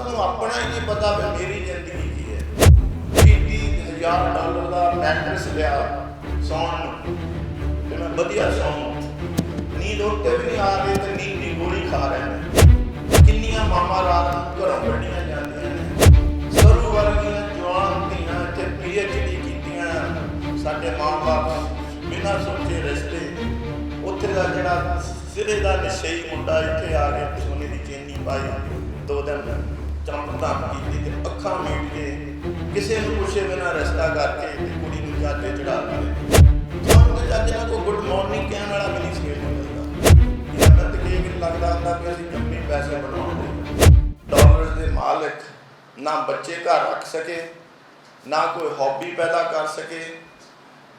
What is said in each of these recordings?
ਉਹਨਾਂ ਨੂੰ ਆਪਣਾ ਹੀ ਨਹੀਂ ਪਤਾ ਵੀ ਮੇਰੀ ਜ਼ਿੰਦਗੀ ਕੀ ਹੈ। 20000 ਡਾਲਰ ਦਾ ਮੈਟਰਸ ਲਿਆ ਸੌਣ ਨੂੰ। ਤੇ ਵਧੀਆ ਸੌਂ ਨੀਂਦ ਉੱਤੇ ਵੀ ਨਹੀਂ ਆ ਰਹੀ ਤੇ ਨੀਂਦ ਦੀ ਗੋਲੀ ਖਾ ਰਹੇ ਨੇ ਕਿੰਨੀਆਂ ਮਾਮਾ ਰਾਤ ਨੂੰ ਘਰੋਂ ਕੱਢੀਆਂ ਜਾਂਦੀਆਂ ਨੇ। ਸਰੂ ਵਰਗੀਆਂ ਜਵਾਨ ਧੀਆਂ ਇੱਥੇ ਪੀਐਚਡੀ ਕੀਤੀਆਂ ਸਾਡੇ ਮਾਂ-ਬਾਪ। ਬਿਨਾਂ ਸੋਚੇ ਰਸਤੇ। ਉੱਥੇ ਦਾ ਜਿਹੜਾ ਸਿਰੇ ਦਾ ਨਿਸ਼ਈ ਮੁੰਡਾ ਇੱਥੇ ਆ ਕੇ ਸੋਨੇ ਦੀ ਚੇਨੀ ਪਾਈ ਦੋ ਦਿਨ। ਚਮਕਦਾ ਕੀਤੀ ਤੇ ਅੱਖਾਂ ਮੀਟ ਕੇ ਕਿਸੇ ਨੂੰ ਪੁੱਛੇ ਬਿਨਾਂ ਰਸਤਾ ਕਰਕੇ ਤੇ ਕੁੜੀ ਨੂੰ ਜਾਤੇ ਚੜਾ ਦਿੱਤੇ ਤੁਹਾਨੂੰ ਤਾਂ ਜੱਜ ਨਾਲ ਕੋਈ ਗੁੱਡ ਮਾਰਨਿੰਗ ਕਹਿਣ ਵਾਲਾ ਵੀ ਨਹੀਂ ਸੀ ਮਿਲਦਾ। ਇਹਨਾਂ ਤਾਂ ਵੀ ਲੱਗਦਾ ਹੁੰਦਾ ਕਿ ਅਸੀਂ ਜੰਮੀ ਪੈਸੇ ਬਣਾਉਂਦੇ। ਡਾਲਰਸ ਦੇ ਮਾਲਕ ਨਾ ਬੱਚੇ ਘਰ ਰੱਖ ਸਕੇ, ਨਾ ਕੋਈ ਹੌਬੀ ਪੈਦਾ ਕਰ ਸਕੇ,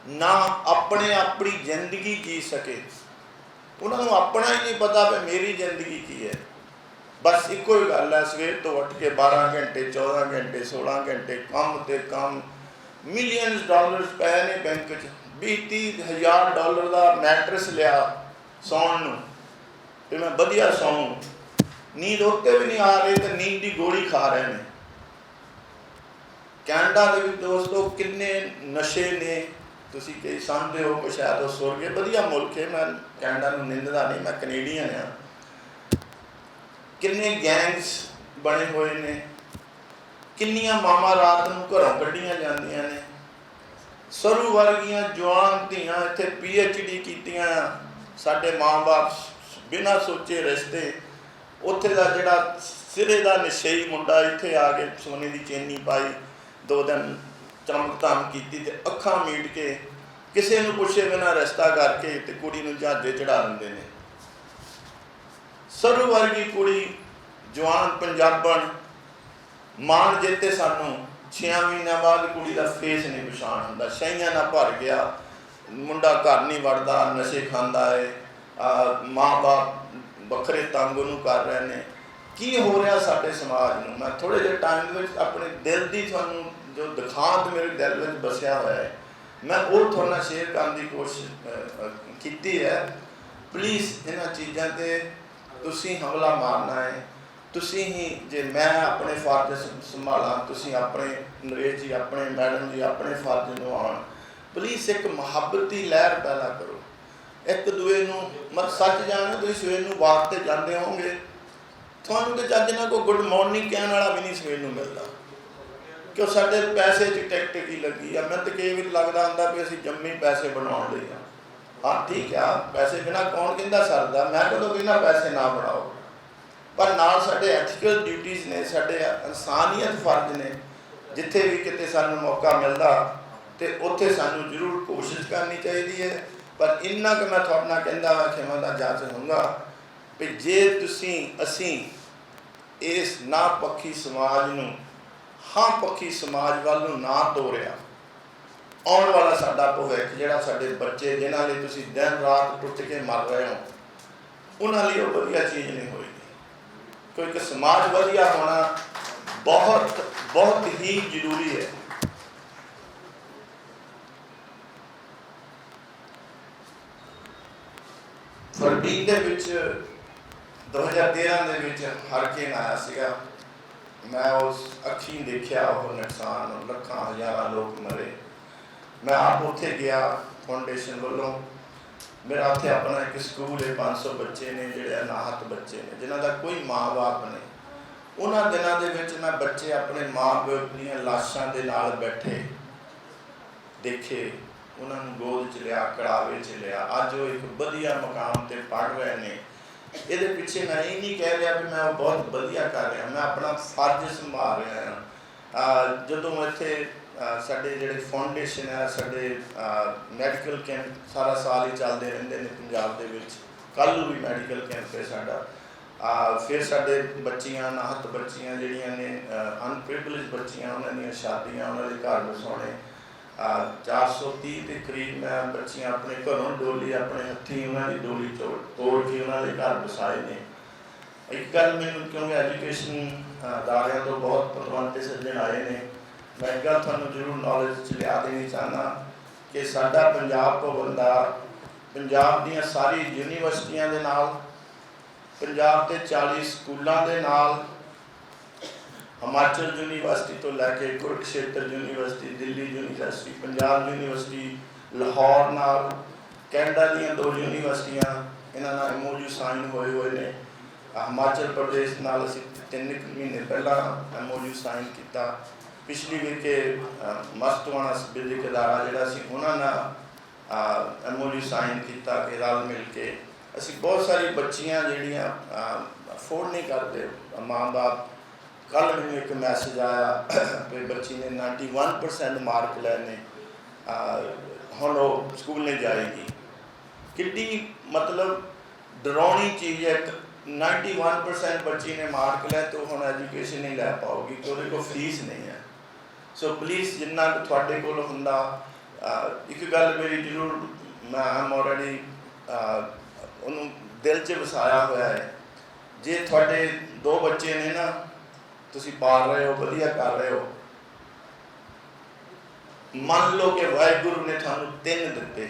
ਨਾ ਆਪਣੇ ਆਪਣੀ ਜ਼ਿੰਦਗੀ ਜੀ ਸਕੇ। ਉਹਨਾਂ ਨੂੰ ਆਪਣਾ ਹੀ ਨਹੀਂ ਪਤਾ ਵੀ ਮੇਰੀ ਜ਼ਿੰਦਗੀ ਕੀ ਹੈ। ਬਸ ਇੱਕੋ ਹੀ ਗੱਲ ਹੈ ਸਵੇਰ ਤੋਂ ਉੱਠ ਕੇ 12 ਘੰਟੇ 14 ਘੰਟੇ 16 ਘੰਟੇ ਕੰਮ ਤੇ ਕੰਮ। ਮਿਲੀਅਨਸ ਡਾਲਰਸ ਪਏ ਨੇ ਬੈਂਕ 'ਚ। 20 ਹਜ਼ਾਰ ਡਾਲਰ ਦਾ ਮੈਟਰਸ ਲਿਆ ਸੌਣ ਨੂੰ। ਤੇ ਮੈਂ ਵਧੀਆ ਸੌਂ। ਨੀਂਦ ਉੱਤੇ ਵੀ ਨਹੀਂ ਆ ਰਹੀ ਤੇ ਨੀਂਦ ਦੀ ਗੋਲੀ ਖਾ ਰਹੇ ਨੇ। ਕੈਨੇਡਾ ਦੇ ਵਿੱਚ ਦੋਸਤੋ ਕਿੰਨੇ ਨਸ਼ੇ ਨੇ। ਤੁਸੀਂ ਕਈ ਸਮਝਦੇ ਹੋ ਕਿ ਸ਼ਾਇਦ ਉਹ ਸੁਰਗੇ। ਵਧੀਆ ਮੁਲਕ ਹੈ। ਮੈਂ ਕੈਨੇਡਾ ਨੂੰ ਨਿੰਦਦਾ ਨਹੀਂ, ਮੈਂ ਕੈਨੇਡੀਅਨ ਆ ਕਿੰਨੇ ਗੈਂਗਸ ਬਣੇ ਹੋਏ ਨੇ? ਕਿੰਨੀਆਂ ਮਾਮਾ ਰਾਤ ਨੂੰ ਘਰੋਂ ਕੱਢੀਆਂ ਜਾਂਦੀਆਂ ਨੇ? ਸਰੂ ਵਰਗੀਆਂ ਜਵਾਨ ਧੀਆਂ ਇੱਥੇ ਪੀ ਐੱਚ ਡੀ ਕੀਤੀਆਂ ਸਾਡੇ ਮਾਂ-ਬਾਪ ਬਿਨਾਂ ਸੋਚੇ ਰਿਸ਼ਤੇ ਉੱਥੇ ਦਾ ਜਿਹੜਾ ਸਿਰੇ ਦਾ ਨਿਸ਼ਈ ਮੁੰਡਾ ਇੱਥੇ ਆ ਕੇ ਸੋਨੇ ਦੀ ਚੇਨੀ ਪਾਈ, ਦੋ ਦਿਨ ਚਮਕਤਾਮ ਕੀਤੀ ਤੇ ਅੱਖਾਂ ਮੀਟ ਕੇ ਕਿਸੇ ਨੂੰ ਪੁੱਛੇ ਬਿਨਾਂ ਰਸਤਾ ਕਰਕੇ ਤੇ ਕੁੜੀ ਨੂੰ ਜਹਾਜ਼ੇ ਚੜਾ ਦਿੰਦੇ ਨੇ। ਸਰੂ ਵਰਗੀ ਕੁੜੀ, ਜਵਾਨ ਪੰਜਾਬਣ ਮਾਣ ਜਿੱਤੇ ਸਾਨੂੰ 6 ਮਹੀਨਿਆਂ ਬਾਅਦ ਕੁੜੀ ਦਾ ਫੇਸ ਨਹੀਂ ਪਛਾਣ ਹੁੰਦਾ। ਸ਼ਈਆਂ ਨਾਲ ਭਰ ਗਿਆ, ਮੁੰਡਾ ਘਰ ਨਹੀਂ ਵੜਦਾ, ਨਸ਼ੇ ਖਾਂਦਾ ਏ ਮਾਂ-ਬਾਪ ਵੱਖਰੇ ਤੰਗ ਉਹਨੂੰ ਕਰ ਰਹੇ ਨੇ। ਕੀ ਹੋ ਰਿਹਾ ਸਾਡੇ ਸਮਾਜ ਨੂੰ? ਮੈਂ ਥੋੜੇ ਜਿਹੇ ਟਾਈਮ ਦੇ ਵਿੱਚ ਆਪਣੇ ਦਿਲ ਦੀ ਤੁਹਾਨੂੰ ਜੋ ਦਿਖਾਂਤ ਮੇਰੇ ਦਿਲ ਵਿੱਚ ਬਸਿਆ ਹੋਇਆ ਹੈ ਮੈਂ ਉਹ ਤੁਹਾਡੇ ਨਾਲ ਸ਼ੇਅਰ ਕਰਨ ਦੀ ਕੋਸ਼ਿਸ਼ ਕੀਤੀ ਹੈ। ਪਲੀਜ਼ ਇਹਨਾਂ ਚੀਜ਼ਾਂ ਤੇ ਤੁਸੀਂ ਹਮਲਾ ਮਾਰਨਾ ਹੈ, ਤੁਸੀਂ ਹੀ ਜੇ ਮੈਂ ਆਪਣੇ ਫਰਜ਼ ਸੰਭਾਲਾਂ, ਤੁਸੀਂ ਆਪਣੇ ਨਰੇਸ਼ ਜੀ, ਆਪਣੇ ਮੈਡਮ ਜੀ, ਆਪਣੇ ਫਰਜ਼ ਨਿਭਾਉਣ ਪਲੀਜ਼ ਇੱਕ ਮੁਹੱਬਤੀ ਲਹਿਰ ਪੈਦਾ ਕਰੋ। ਇੱਕ ਦੂਏ ਨੂੰ ਮਤ ਸੱਚ ਜਾਣੋ, ਤੁਸੀਂ ਸਵੇਰ ਨੂੰ ਬਾਗ ਤੇ ਜਾਂਦੇ ਹੋਵੋਗੇ। ਤੁਹਾਨੂੰ ਤੇ ਚੱਜ ਨਾਲ ਕੋਈ ਗੁੱਡ ਮਾਰਨਿੰਗ ਕਹਿਣ ਵਾਲਾ ਵੀ ਨਹੀਂ ਸਵੇਰ ਨੂੰ ਮਿਲਦਾ। ਕਿ ਉਹ ਸਾਡੇ ਪੈਸੇ 'ਚ ਟਿਕ ਟਿਕ ਹੀ ਲੱਗੀ ਆ? ਮੈਂ ਤਾਂ ਕਈ ਵਾਰ ਲੱਗਦਾ ਹੁੰਦਾ ਵੀ ਅਸੀਂ ਜੰਮੀ ਪੈਸੇ ਬਣਾਉਣ ਲਈ ਆ। ਹਾਂ, ਠੀਕ ਆ ਪੈਸੇ ਬਿਨਾ ਕੌਣ ਕਹਿੰਦਾ ਸਰਦਾ? ਮੈਂ ਕਦੋਂ ਕਹਿੰਦਾ ਪੈਸੇ ਨਾ ਬਣਾਓ। ਪਰ ਨਾਲ ਸਾਡੇ ਐਥੀਕਲ ਡਿਊਟੀਆਂ ਨੇ, ਸਾਡੇ ਇਨਸਾਨੀਅਤ ਫਰਜ਼ ਨੇ। ਜਿੱਥੇ ਵੀ ਕਿਤੇ ਸਾਨੂੰ ਮੌਕਾ ਮਿਲਦਾ, ਤੇ ਉੱਥੇ ਸਾਨੂੰ ਜ਼ਰੂਰ ਕੋਸ਼ਿਸ਼ ਕਰਨੀ ਚਾਹੀਦੀ ਹੈ। ਪਰ ਇੰਨਾ ਕਿ ਮੈਂ ਤੁਹਾਡੇ ਨਾਲ ਕਹਿੰਦਾ ਹਾਂ ਖਿਮਾ ਦਾ ਜਾਚ ਹੋਊਗਾ ਵੀ ਜੇ ਤੁਸੀਂ, ਅਸੀਂ ਇਸ ਨਾ ਪੱਖੀ ਸਮਾਜ ਨੂੰ, ਹਾਂ ਪੱਖੀ ਸਮਾਜ ਵੱਲ ਨੂੰ ਨਾ ਤੋਰਿਆ ਆਉਣ ਵਾਲਾ ਸਾਡਾ ਭਵਿੱਖ, ਜਿਹੜਾ ਸਾਡੇ ਬੱਚੇ, ਜਿਨ੍ਹਾਂ ਲਈ ਤੁਸੀਂ ਦਿਨ ਰਾਤ ਟੁੱਟ ਕੇ ਮਰ ਰਹੇ ਹੋ, ਉਹਨਾਂ ਲਈ ਉਹ ਵਧੀਆ ਚੀਜ਼ ਨਹੀਂ ਹੋਏਗੀ। ਕਿਉਂਕਿ ਸਮਾਜ ਵਧੀਆ ਹੋਣਾ ਬਹੁਤ ਬਹੁਤ ਹੀ ਜ਼ਰੂਰੀ ਹੈ। ਫਰਵਰੀ ਦੇ ਵਿੱਚ 2013 ਦੇ ਵਿੱਚ ਹਰਕੇਨ ਆਇਆ ਸੀਗਾ। ਮੈਂ ਉਸ ਅੱਖੀਂ ਦੇਖਿਆ, ਉਹ ਨੁਕਸਾਨ, ਲੱਖਾਂ, ਹਜ਼ਾਰਾਂ ਲੋਕ ਮਰੇ। ਮੈਂ ਆਪ ਉੱਥੇ ਗਿਆ ਫਾਊਂਡੇਸ਼ਨ ਵੱਲੋਂ। ਮੇਰਾ ਉੱਥੇ ਆਪਣਾ ਇੱਕ ਸਕੂਲ ਹੈ 500 ਬੱਚੇ ਨੇ, ਜਿਹੜੇ ਅਨਾਹਤ ਬੱਚੇ ਨੇ, ਜਿਨ੍ਹਾਂ ਦਾ ਕੋਈ ਮਾਂ-ਬਾਪ ਨਹੀਂ। ਉਹਨਾਂ ਦਿਨਾਂ ਦੇ ਵਿੱਚ ਮੈਂ ਬੱਚੇ ਆਪਣੇ ਮਾਂ-ਬਾਪ ਦੀਆਂ ਲਾਸ਼ਾਂ ਦੇ ਨਾਲ ਬੈਠੇ, ਦੇਖੇ, ਉਹਨਾਂ ਨੂੰ ਗੋਦ ਚ ਲਿਆ, ਕੜਾਵੇ ਚ ਲਿਆ। ਅੱਜ ਉਹ ਇੱਕ ਵਧੀਆ ਮਕਾਮ ਤੇ ਪੜ ਰਹੇ ਨੇ। ਇਹਦੇ ਪਿੱਛੇ ਮੈਂ ਇਹ ਨਹੀਂ ਕਹਿ ਰਿਹਾ ਵੀ ਮੈਂ ਉਹ ਬਹੁਤ ਵਧੀਆ ਕਰ ਰਿਹਾ। ਮੈਂ ਆਪਣਾ ਫਰਜ਼ ਸੰਭਾਲ ਰਿਹਾ ਹਾਂ। ਜਦੋਂ ਇੱਥੇ ਸਾਡੇ ਜਿਹੜੇ ਫਾਊਂਡੇਸ਼ਨ ਹੈ ਸਾਡੇ ਮੈਡੀਕਲ ਕੈਂਪ ਸਾਰਾ ਸਾਲ ਹੀ ਚੱਲਦੇ ਰਹਿੰਦੇ ਨੇ ਪੰਜਾਬ ਦੇ ਵਿੱਚ। ਕੱਲ੍ਹ ਨੂੰ ਵੀ ਮੈਡੀਕਲ ਕੈਂਪ ਹੈ ਸਾਡਾ। ਫਿਰ ਸਾਡੇ ਬੱਚੀਆਂ, ਨਾਹਤ ਬੱਚੀਆਂ ਜਿਹੜੀਆਂ ਨੇ ਅਨਪ੍ਰਿਵਿਲੇਜ ਬੱਚੀਆਂ, ਉਹਨਾਂ ਦੀਆਂ ਸ਼ਾਦੀਆਂ, ਉਹਨਾਂ ਦੇ ਘਰ ਵਸਾਉਣੇ। ਅਹ 430 ਦੇ ਕਰੀਬ ਮੈਂ ਬੱਚੀਆਂ ਆਪਣੇ ਘਰੋਂ ਡੋਲੀ, ਆਪਣੇ ਹੱਥੀਂ ਉਹਨਾਂ ਦੀ ਡੋਲੀ ਤੋੜ ਤੋੜ ਕੇ ਉਹਨਾਂ ਦੇ ਘਰ ਵਸਾਏ ਨੇ। ਇੱਕ ਗੱਲ ਮੈਨੂੰ ਕਿਉਂਕਿ ਐਜੂਕੇਸ਼ਨ ਅਦਾਰਿਆਂ ਤੋਂ ਬਹੁਤ ਪਤਵੰਤੇ ਸੱਜਣ ਆਏ ਨੇ ਮੈਂ ਇੱਕ ਗੱਲ ਤੁਹਾਨੂੰ ਜ਼ਰੂਰ ਨੌਲੇਜ ਚ ਲਿਆ ਦੇਣੀ ਚਾਹੁੰਦਾ ਕਿ ਸਾਡਾ ਪੰਜਾਬ ਤੋਂ ਬੰਦਾ ਪੰਜਾਬ ਦੀਆਂ ਸਾਰੀ ਯੂਨੀਵਰਸਿਟੀਆਂ ਦੇ ਨਾਲ, ਪੰਜਾਬ ਦੇ 40 ਸਕੂਲਾਂ ਦੇ ਨਾਲ, ਹਿਮਾਚਲ ਯੂਨੀਵਰਸਿਟੀ ਤੋਂ ਲੈ ਕੇ Kurukshetra university, Delhi university, Punjab university, Lahore ਨਾਲ, ਕੈਨੇਡਾ ਦੀਆਂ ਦੋ ਯੂਨੀਵਰਸਿਟੀਆਂ, ਇਹਨਾਂ ਨਾਲ ਐਮਓਯੂ ਸਾਈਨ ਹੋਏ ਹੋਏ ਨੇ। ਹਿਮਾਚਲ ਪ੍ਰਦੇਸ਼ ਨਾਲ ਅਸੀਂ ਤਿੰਨ ਕੁ ਮਹੀਨੇ ਪਹਿਲਾਂ ਐਮਓਯੂ ਸਾਈਨ ਕੀਤਾ। ਪਿਛਲੀ ਵਿਖੇ ਮਸਤਵਾਣਾ ਵਿਦਿਅਕ ਅਦਾਰਾ ਜਿਹੜਾ ਸੀ, ਉਹਨਾਂ ਨਾਲ ਐਮਓਯੂ ਸਾਈਨ ਕੀਤਾ ਕਿ, ਰਲ ਮਿਲ ਕੇ। ਅਸੀਂ ਬਹੁਤ ਸਾਰੀ ਬੱਚੀਆਂ ਜਿਹੜੀਆਂ ਅਫੋਰਡ ਨਹੀਂ ਕਰਦੇ। ਮਾਂ-ਬਾਪ ਕੱਲ ਮੈਨੂੰ ਇੱਕ ਮੈਸੇਜ ਆਇਆ ਕਿ ਬੱਚੀ ਨੇ 91% ਮਾਰਕ ਲੈਣੇ ਹੁਣ ਉਹ ਸਕੂਲ ਨਹੀਂ ਜਾਏਗੀ। ਕਿੱਡੀ ਮਤਲਬ ਡਰਾਉਣੀ ਚੀਜ਼ ਹੈ, ਇੱਕ 91% ਬੱਚੀ ਨੇ ਮਾਰਕ ਲਏ ਤੇ ਹੁਣ ਐਜੂਕੇਸ਼ਨ ਨਹੀਂ ਲੈ ਪਾਉਗੀ ਕਿ ਉਹਦੇ ਕੋਲ ਫੀਸ ਨਹੀਂ ਹੈ। ਸੋ ਪਲੀਜ਼ ਜਿੰਨਾ ਕੁ ਤੁਹਾਡੇ ਕੋਲ ਹੁੰਦਾ ਇੱਕ ਗੱਲ ਮੇਰੀ ਜ਼ਰੂਰ, ਮੈਂ ਆਮ ਆਲਰੇਡੀ ਉਹਨੂੰ ਦਿਲ 'ਚ ਵਸਾਇਆ ਹੋਇਆ ਹੈ। ਜੇ ਤੁਹਾਡੇ ਦੋ ਬੱਚੇ ਨੇ ਨਾ, ਤੁਸੀਂ ਪਾਲ ਰਹੇ ਹੋ, ਵਧੀਆ ਕਰ ਰਹੇ ਹੋ। ਮੰਨ ਲਓ ਕਿ ਵਾਹਿਗੁਰੂ ਨੇ ਤੁਹਾਨੂੰ ਤਿੰਨ ਦਿੱਤੇ।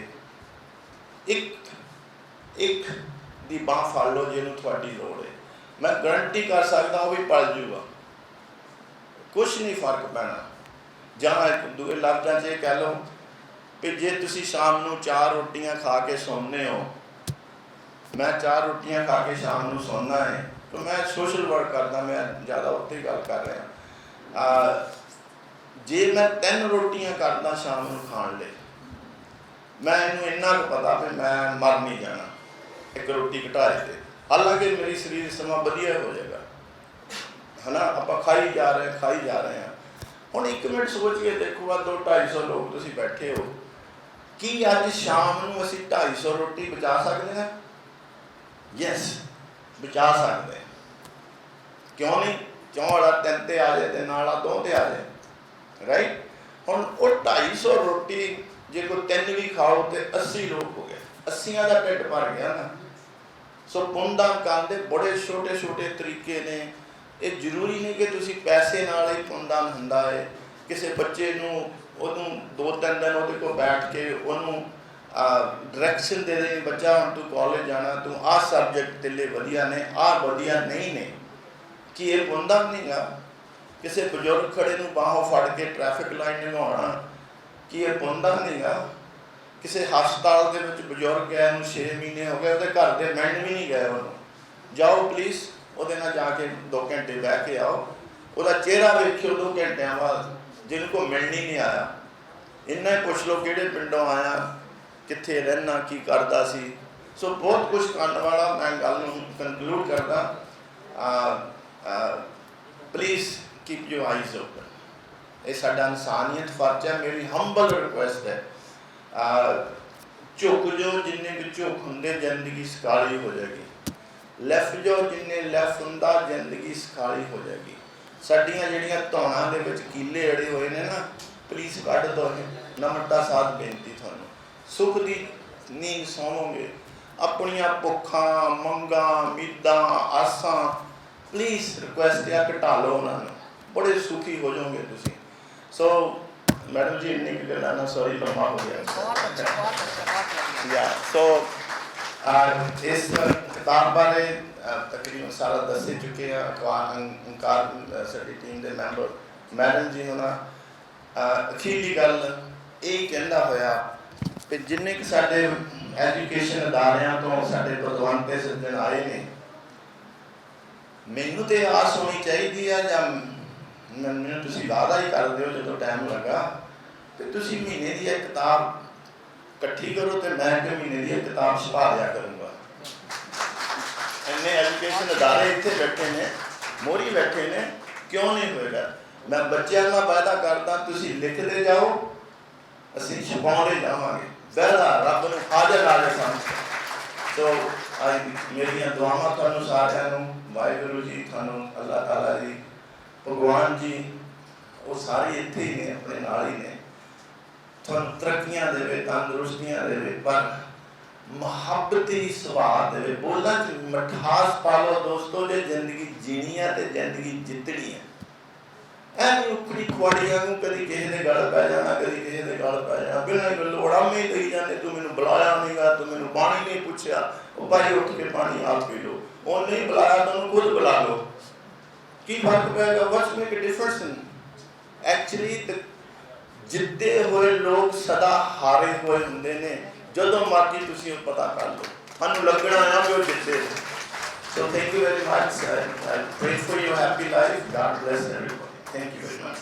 ਇੱਕ ਇੱਕ ਦੀ ਬਾਹ ਫੜ ਲਓ, ਜਿਹਨੂੰ ਤੁਹਾਡੀ ਲੋੜ ਹੈ। ਮੈਂ ਗਾਰੰਟੀ ਕਰ ਸਕਦਾ ਉਹ ਵੀ ਪਲ ਜੂਗਾ। ਕੁਛ ਨਹੀਂ ਫ਼ਰਕ ਪੈਣਾ। ਜਾਂ ਇੱਕ ਦੂਏ ਲਫ਼ਜ਼ਾਂ 'ਚ ਇਹ ਕਹਿ ਲਓ ਕਿ ਜੇ ਤੁਸੀਂ ਸ਼ਾਮ ਨੂੰ ਚਾਰ ਰੋਟੀਆਂ ਖਾ ਕੇ ਸੌਂਦੇ ਹੋ, ਮੈਂ ਚਾਰ ਰੋਟੀਆਂ ਖਾ ਕੇ ਸ਼ਾਮ ਨੂੰ ਸੌਂਦਾ ਹੈ, ਤਾਂ ਮੈਂ ਸੋਸ਼ਲ ਵਰਕ ਕਰਦਾ, ਮੈਂ ਜ਼ਿਆਦਾ ਉੱਤੇ ਗੱਲ ਕਰ ਰਿਹਾ। ਆ, ਜੇ ਮੈਂ ਤਿੰਨ ਰੋਟੀਆਂ ਕਰਦਾ ਸ਼ਾਮ ਨੂੰ ਖਾਣ ਲਈ, ਮੈਂ ਇਹਨੂੰ ਇੰਨਾ ਕੁ ਪਤਾ ਵੀ ਮੈਂ ਮਰ ਨਹੀਂ ਜਾਣਾ ਇੱਕ ਰੋਟੀ ਘਟਾਏ ਤੇ। ਹਾਲਾਂਕਿ ਮੇਰੀ ਸਰੀਰ ਸਮਾਂ ਵਧੀਆ ਹੋ ਜਾਏਗਾ। ਹਨਾ, ਆਪਾਂ ਖਾਈ ਜਾ ਰਹੇ, ਖਾਈ ਜਾ ਰਹੇ ਹਾਂ। ਹੁਣ ਇੱਕ ਮਿੰਟ ਸੋਚ ਕੇ ਦੇਖੋ ਆ ਦੋ 250 ਲੋਕ ਤੁਸੀਂ ਬੈਠੇ ਹੋ। ਕੀ ਅੱਜ ਸ਼ਾਮ ਨੂੰ ਅਸੀਂ 250 ਰੋਟੀ ਬਚਾ ਸਕਦੇ ਹਾਂ? ਯੈਸ ਬਚਾ ਸਕਦੇ ਕਿਉਂ ਨਹੀਂ? ਕਿਉਂ ਵਾਲਾ ਤਿੰਨ ਤੇ ਆ ਜਾਏ ਤੇ ਨਾਲ ਆ ਦੋ ਤੇ ਆ ਜਾਏ? ਰਾਈਟ ਹੁਣ ਉਹ 250 ਰੋਟੀ ਜੇ ਕੋਈ ਤਿੰਨ ਵੀ ਖਾਓ ਤੇ 80 ਲੋਕ ਹੋ ਗਏ। 80ਾਂ ਦਾ ਢਿੱਡ ਭਰ ਗਿਆ ਨਾ। ਸੋ ਪੁੰਨਦਾਨ ਕਰਨ ਦੇ ਬੜੇ ਛੋਟੇ ਛੋਟੇ ਤਰੀਕੇ ਨੇ। ਇਹ ਜ਼ਰੂਰੀ ਨਹੀਂ ਕਿ ਤੁਸੀਂ ਪੈਸੇ ਨਾਲ ਹੀ ਪੁੰਨਦਾਨ ਹੁੰਦਾ ਹੈ ਕਿਸੇ ਬੱਚੇ ਨੂੰ, ਉਹਨੂੰ ਦੋ ਤਿੰਨ ਦਿਨ ਉਹਦੇ ਕੋਲ ਬੈਠ ਕੇ ਉਹਨੂੰ ਡਾਇਰੈਕਸ਼ਨ ਦੇ ਦੇ ਬੱਚਾ ਹੁਣ ਤੂੰ ਕਾਲਜ ਜਾਣਾ, ਤੂੰ ਆਹ ਸਬਜੈਕਟ ਤੇਲੇ ਵਧੀਆ ਨੇ, ਆਹ ਵਧੀਆ ਨਹੀਂ ਨੇ। ਕੀ ਇਹ ਪੁੰਨਦਾਨ ਨਹੀਂਗਾ? ਕਿਸੇ ਬਜ਼ੁਰਗ ਖੜੇ ਨੂੰ ਬਾਹੋਂ ਫੜ ਕੇ ਟ੍ਰੈਫਿਕ ਲਾਈਨ ਲੰਘਾਉਣਾ ਕੀ ਇਹ ਪੁੰਨਦਾਨ ਨਹੀਂਗਾ? ਕਿਸੇ ਹਸਪਤਾਲ ਦੇ ਵਿੱਚ ਬਜ਼ੁਰਗ ਹੈ, ਉਹਨੂੰ 6 ਮਹੀਨੇ ਹੋ ਗਏ, ਉਹਦੇ ਘਰ ਦੇ ਮਿਲਣ ਵੀ ਨਹੀਂ ਗਏ ਉਹਨੂੰ। ਜਾਓ ਪਲੀਜ਼ ਉਹਦੇ ਨਾਲ ਜਾ ਕੇ 2 ਘੰਟੇ ਬਹਿ ਕੇ ਆਓ। ਉਹਦਾ ਚਿਹਰਾ ਵੇਖਿਓ 2 ਘੰਟਿਆਂ ਬਾਅਦ, ਜਿਹਨੂੰ ਕੋ ਮਿਲਣ ਹੀ ਨਹੀਂ ਆਇਆ। ਇੰਨਾ ਹੀ ਪੁੱਛ ਲਓ ਕਿਹੜੇ ਪਿੰਡੋਂ ਆਇਆ, ਕਿੱਥੇ ਰਹਿਣਾ ਕੀ ਕਰਦਾ ਸੀ। ਸੋ ਬਹੁਤ ਕੁਝ ਕਰਨ ਵਾਲਾ ਮੈਂ ਗੱਲ ਨੂੰ ਕੰਕਲੂਡ ਕਰਦਾ। Please keep your eyes open ਇਹ ਸਾਡਾ ਇਨਸਾਨੀਅਤ ਫਰਜ਼ ਹੈ, ਮੇਰੀ ਹੰਬਲ ਰਿਕੁਐਸਟ ਹੈ। ਆ, ਝੁਕ ਜੋ ਜਿੰਨੇ ਕੁ ਝੁਕ ਹੁੰਦੇ, ਜ਼ਿੰਦਗੀ ਸਕਾਲੀ ਹੋ ਜਾਏਗੀ। ਲੈਫਟ ਜੋ ਜਿੰਨੇ ਲੈਫਟ ਹੁੰਦਾ ਜ਼ਿੰਦਗੀ ਸਕਾਲੀ ਹੋ ਜਾਏਗੀ। ਸਾਡੀਆਂ ਜਿਹੜੀਆਂ ਧੌਣਾਂ ਦੇ ਵਿੱਚ ਕੀਲੇ ਅੜੇ ਹੋਏ ਨੇ ਨਾ ਪਲੀਜ਼ ਕੱਢ ਦੋ ਇਹ। ਨਮਰਤਾ ਸਾਧ ਬੇਨਤੀ ਤੁਹਾਨੂੰ। ਸੁਖ ਦੀ ਨੀਂਦ ਸੌਵੋਗੇ। ਆਪਣੀਆਂ ਭੁੱਖਾਂ ਮੰਗਾਂ ਉਮੀਦਾਂ ਆਸਾਂ ਪਲੀਜ਼ ਰਿਕੁਐਸਟ ਆ ਘਟਾ ਲਓ ਉਹਨਾਂ ਨੂੰ। ਬੜੇ ਸੁਖੀ ਹੋ ਜਾਓਗੇ ਤੁਸੀਂ। ਸੋ ਮੈਡਮ ਜੀ ਇੰਨੀ ਕੁ ਗੱਲਾਂ ਨਾ ਸੌਰੀ ਲੰਮਾ ਹੋ ਗਿਆ। ਬਹੁਤ ਅੱਛਾ ਬਹੁਤ ਅੱਛਾ ਬਹੁਤ ਵਧੀਆ। ਯਾ ਸੋ ਇਸ ਕਿਤਾਬ ਬਾਰੇ ਤਕਰੀਬਨ ਸਾਰਾ ਦੱਸ ਚੁੱਕੇ ਆ ਅੰਕਾਰ ਸਾਡੀ ਟੀਮ ਦੇ ਮੈਂਬਰ ਮੈਡਮ ਜੀ ਹੁਣਾਂ। ਅਹ, ਅਖੀਰਲੀ ਗੱਲ ਇਹ ਕਹਿੰਦਾ ਹੋਇਆ ਕਿ ਜਿੰਨੇ ਕਿ ਸਾਡੇ ਐਜੂਕੇਸ਼ਨ ਅਦਾਰਿਆਂ ਤੋਂ ਸਾਡੇ ਵਿਦਵਾਨ ਤੇ ਸੱਜਣ ਆਏ ਨੇ ਮੈਨੂੰ ਤੇ ਆਸ ਹੋਣੀ ਚਾਹੀਦੀ ਆ ਜਾਂ ਮੈਨੂੰ ਤੁਸੀਂ ਵਾਅਦਾ ਹੀ ਕਰਦੇ ਹੋ ਜਦੋਂ ਟਾਈਮ ਲੱਗਾ ਤੇ ਤੁਸੀਂ ਮਹੀਨੇ ਦੀ ਇੱਕ ਕਿਤਾਬ ਇਕੱਠੀ ਕਰੋ ਤੇ ਮੈਂ ਕਿ ਮਹੀਨੇ ਦੀ ਇੱਕ ਕਿਤਾਬ ਛਪਾ ਦਿਆ ਕਰੂੰਗਾ। ਇੰਨੇ ਐਜੂਕੇਸ਼ਨ ਅਦਾਰੇ ਇੱਥੇ ਬੈਠੇ ਨੇ ਮੋਰੀ ਬੈਠੇ ਨੇ, ਕਿਉਂ ਨਹੀਂ ਹੋਏਗਾ? ਮੈਂ ਬੱਚਿਆਂ ਨਾਲ ਵਾਅਦਾ ਕਰਦਾ, ਤੁਸੀਂ ਲਿਖਦੇ ਜਾਓ, ਅਸੀਂ ਛਪਾਉਂਦੇ ਜਾਵਾਂਗੇ। ਵੈਦਾ ਰੱਬ ਨੂੰ ਹਾਜ਼ਰ ਨਾਲੇ ਸਾਨੂੰ। ਸੋ ਅੱਜ ਮੇਰੀਆਂ ਦੁਆਵਾਂ ਤੁਹਾਨੂੰ ਸਾਰਿਆਂ ਨੂੰ, ਵਾਹਿਗੁਰੂ ਜੀ ਤੁਹਾਨੂੰ, ਅੱਲਾਹ ਤਾਲਾ ਜੀ, ਭਗਵਾਨ ਜੀ, ਉਹ ਸਾਰੇ ਇੱਥੇ ਹੀ ਨੇ, ਆਪਣੇ ਨਾਲ ਹੀ ਨੇ। ਤੁਹਾਨੂੰ ਤਰੱਕੀਆਂ ਦੇਵੇ, ਤੰਦਰੁਸਤੀਆਂ ਦੇਵੇ, ਪਰ ਮੁਹੱਬਤੀ ਸੁਭਾਅ ਦੇਵੇ। ਬੋਲਾਂ ਚ ਮਠਾਸ ਪਾ ਲਓ ਦੋਸਤੋ, ਜੇ ਜ਼ਿੰਦਗੀ ਜੀਣੀ ਆ ਤੇ ਜ਼ਿੰਦਗੀ ਜਿੱਤਣੀ ਆ। ਐਵੇਂ ਉਕੜੀ ਕੁਆੜੀਆਂ ਨੂੰ ਕਦੀ ਕਿਸੇ ਦੇ ਗਲ ਪੈ ਜਾਣਾ, ਕਦੀ ਕਿਸੇ ਦੇ ਗਲ ਪੈ ਜਾਣਾ। ਬਿਨਾਂ ਲੋੜਾ ਮੇ ਲਈ ਜਾਂਦੇ, ਤੂੰ ਮੈਨੂੰ ਬੁਲਾਇਆ ਨਹੀਂਗਾ ਤੂੰ ਮੈਨੂੰ ਪਾਣੀ ਨਹੀਂ ਪੁੱਛਿਆ। ਉਹ ਭਾਈ ਉੱਠ ਕੇ ਪਾਣੀ ਆਪ ਪੀ ਲਓ। ਉਹ ਨਹੀਂ ਬੁਲਾਇਆ, ਤੁਹਾਨੂੰ ਖੁਦ ਬੁਲਾ ਲਓ। ਕੀ ਫ਼ਰਕ ਪਏਗਾ what's make a difference actually ਜਿੱਤੇ ਹੋਏ ਲੋਕ ਸਦਾ ਹਾਰੇ ਹੋਏ ਹੁੰਦੇ ਨੇ। ਜਦੋਂ ਮਰਜ਼ੀ ਤੁਸੀਂ ਉਹ ਪਤਾ ਕਰ ਲਓ ਸਾਨੂੰ ਲੱਗਣਾ ਆ ਕਿ ਉਹ ਜਿੱਤੇ ਨੇ। So thank you very much. I, I pray for your happy life. God bless everybody. Thank you very much.